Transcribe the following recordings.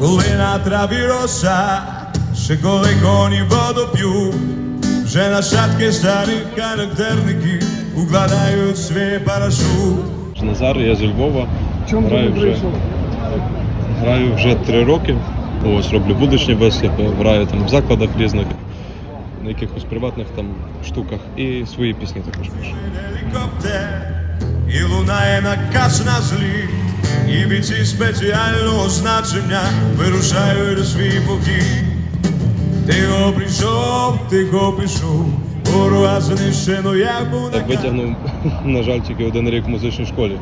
коли на траві роса, ще коли коні воду п'ють, вже нащадки старих характерників укладають свій парашут. Назар, я зі Львова. Чому ти граю вже, прийшов? граю вже три роки. Ось роблю вуличні виступи, граю там в закладах різних, на якихось приватних там штуках і свої пісні також пишу. Гелікоптер і лунає наказ на зліт, і бійці спеціального значення вирушають у свій похід. Тихо прийшов, тихо пішов, ворога знищено, як був Так витягнув, на жаль, тільки один рік в музичній школі.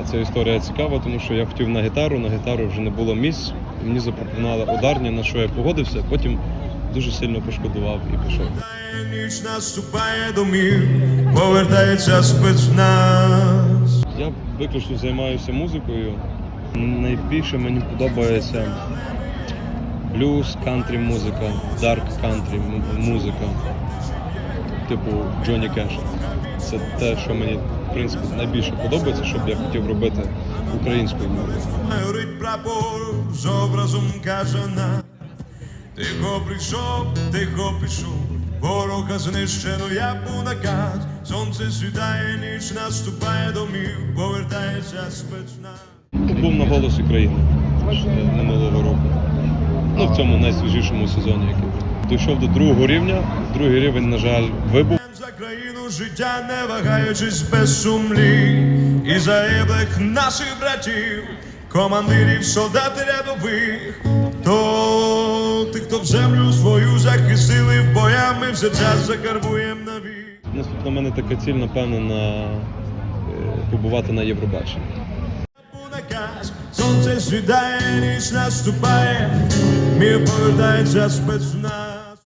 А ця історія цікава, тому що я хотів на гітару, на гітару вже не було місць. Мені запропонували ударні, на що я погодився, потім дуже сильно пошкодував і пішов. Ніч наступає домів, повертається спецназ. Я виключно займаюся музикою. Найбільше мені подобається блюз, кантрі музика, дарк кантрі музика, типу Джонні Кеша. Це те, що мені в принципі найбільше подобається, що б я хотів робити українською мовою. Горить прапор з образом кажана. Тихо прийшов, тихо пішов, ворога знищено, я був наказ. Сонце світає, ніч наступає домів. Був на голос України ще минулого року. Ну, в цьому найсвіжішому сезоні, який був. Дійшов до другого рівня. Другий рівень, на жаль, вибув. За країну життя не вагаючись без сумлі, і загиблих наших братів, командирів, солдат рядових, то тих, хто в землю свою захистили в боях, ми в серцях закарбуєм навік. Наступна в мене така ціль, напевно, на побувати на Євробаченні. Сонце світає, ніч наступає, мір повертається спецназ.